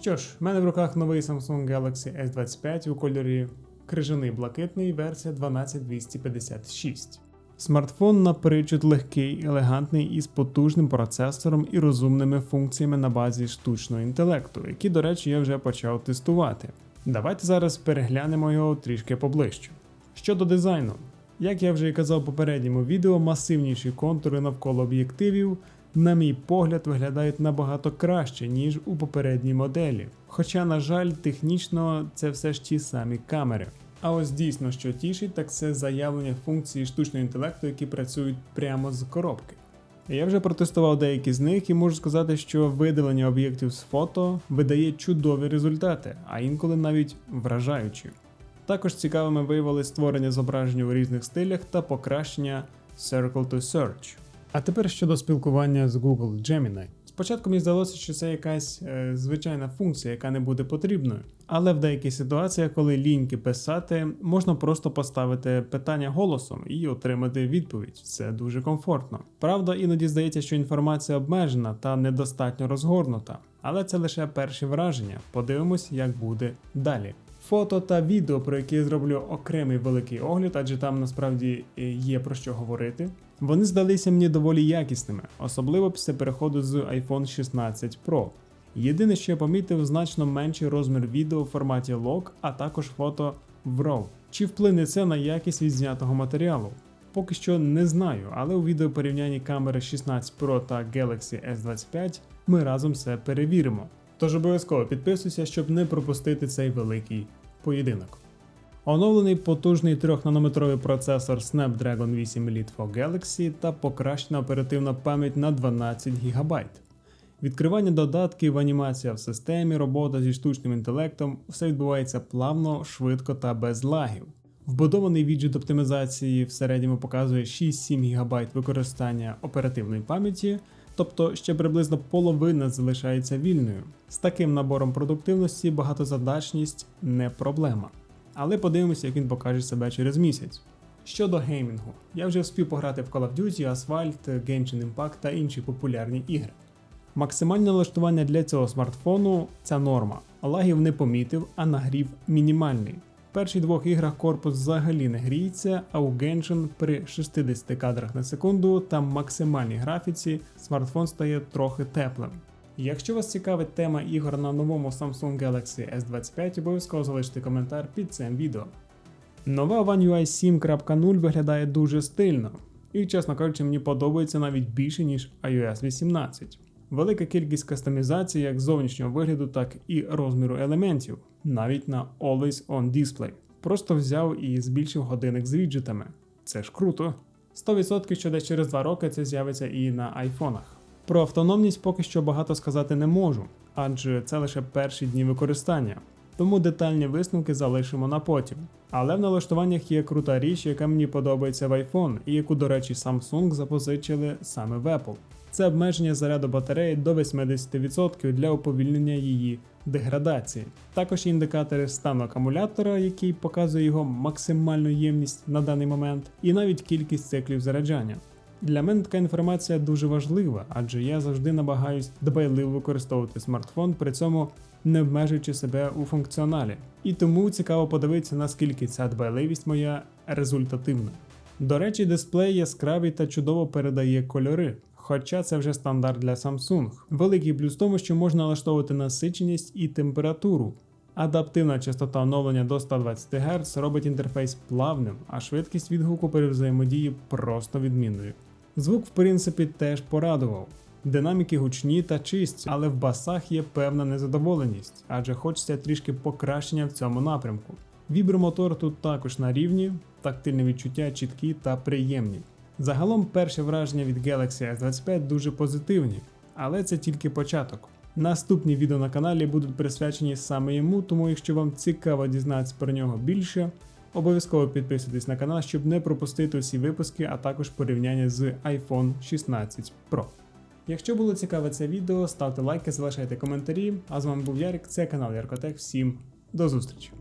Що ж, в мене в руках новий Samsung Galaxy S25 у кольорі крижаний блакитний версія 12256. Смартфон наперечуд легкий, елегантний із потужним процесором і розумними функціями на базі штучного інтелекту, які, до речі, я вже почав тестувати. Давайте зараз переглянемо його трішки поближче. Щодо дизайну, як я вже і казав в попередньому відео, масивніші контури навколо об'єктивів, на мій погляд, виглядають набагато краще, ніж у попередній моделі. Хоча, на жаль, технічно це все ж ті самі камери. А ось дійсно, що тішить, так це заявлення функції штучного інтелекту, які працюють прямо з коробки. Я вже протестував деякі з них і можу сказати, що видалення об'єктів з фото видає чудові результати, а інколи навіть вражаючі. Також цікавими виявили створення зображень у різних стилях та покращення Circle to Search. А тепер щодо спілкування з Google Gemini. Спочатку мені здалося, що це якась е, звичайна функція, яка не буде потрібною. Але в деяких ситуаціях, коли ліньки писати, можна просто поставити питання голосом і отримати відповідь. Це дуже комфортно. Правда, іноді здається, що інформація обмежена та недостатньо розгорнута, але це лише перші враження. Подивимось, як буде далі. Фото та відео, про які я зроблю окремий великий огляд, адже там насправді е, є про що говорити. Вони здалися мені доволі якісними, особливо після переходу з iPhone 16 Pro. Єдине, що я помітив, значно менший розмір відео в форматі log, а також фото в RAW. Чи вплине це на якість відзнятого матеріалу? Поки що не знаю, але у відео порівнянні камери 16 Pro та Galaxy S25 ми разом все перевіримо. Тож обов'язково підписуйся, щоб не пропустити цей великий поєдинок. Оновлений потужний 3-нанометровий процесор Snapdragon 8 Elite for Galaxy та покращена оперативна пам'ять на 12 ГБ. Відкривання додатків, анімація в системі, робота зі штучним інтелектом все відбувається плавно, швидко та без лагів. Вбудований віджит оптимізації в середньому показує 6-7 ГБ використання оперативної пам'яті, тобто ще приблизно половина залишається вільною. З таким набором продуктивності багатозадачність не проблема. Але подивимося, як він покаже себе через місяць. Щодо геймінгу, я вже встиг пограти в Call of Duty, Asphalt, Genshin Impact та інші популярні ігри. Максимальне налаштування для цього смартфону це норма. Лагів не помітив, а нагрів мінімальний. В перших двох іграх корпус взагалі не гріється, а у Genshin при 60 кадрах на секунду та максимальній графіці смартфон стає трохи теплим. Якщо вас цікавить тема ігор на новому Samsung Galaxy S25, обов'язково залиште коментар під цим відео. Нова One UI 7.0 виглядає дуже стильно, і, чесно кажучи, мені подобається навіть більше, ніж iOS 18. Велика кількість кастомізацій як зовнішнього вигляду, так і розміру елементів, навіть на Always On Display. Просто взяв і збільшив годинник з віджитами. Це ж круто. 100% що десь через 2 роки це з'явиться і на айфонах. Про автономність поки що багато сказати не можу, адже це лише перші дні використання, тому детальні висновки залишимо на потім. Але в налаштуваннях є крута річ, яка мені подобається в iPhone, і яку, до речі, Samsung запозичили саме в Apple. Це обмеження заряду батареї до 80% для уповільнення її деградації. Також індикатори стану акумулятора, який показує його максимальну ємність на даний момент, і навіть кількість циклів заряджання. Для мене така інформація дуже важлива, адже я завжди намагаюсь дбайливо використовувати смартфон, при цьому не обмежуючи себе у функціоналі. І тому цікаво подивитися, наскільки ця дбайливість моя результативна. До речі, дисплей яскравий та чудово передає кольори. Хоча це вже стандарт для Samsung. Великий плюс в тому, що можна налаштовувати насиченість і температуру. Адаптивна частота оновлення до 120 Гц робить інтерфейс плавним, а швидкість відгуку при взаємодії просто відмінною. Звук, в принципі, теж порадував. Динаміки гучні та чисті, але в басах є певна незадоволеність, адже хочеться трішки покращення в цьому напрямку. Вібромотор тут також на рівні, тактильні відчуття чіткі та приємні. Загалом перші враження від Galaxy S25 дуже позитивні, але це тільки початок. Наступні відео на каналі будуть присвячені саме йому, тому якщо вам цікаво дізнатися про нього більше, обов'язково підписуйтесь на канал, щоб не пропустити усі випуски, а також порівняння з iPhone 16 Pro. Якщо було цікаве це відео, ставте лайки, залишайте коментарі. А з вами був Ярик, це канал Яркотек. Всім до зустрічі!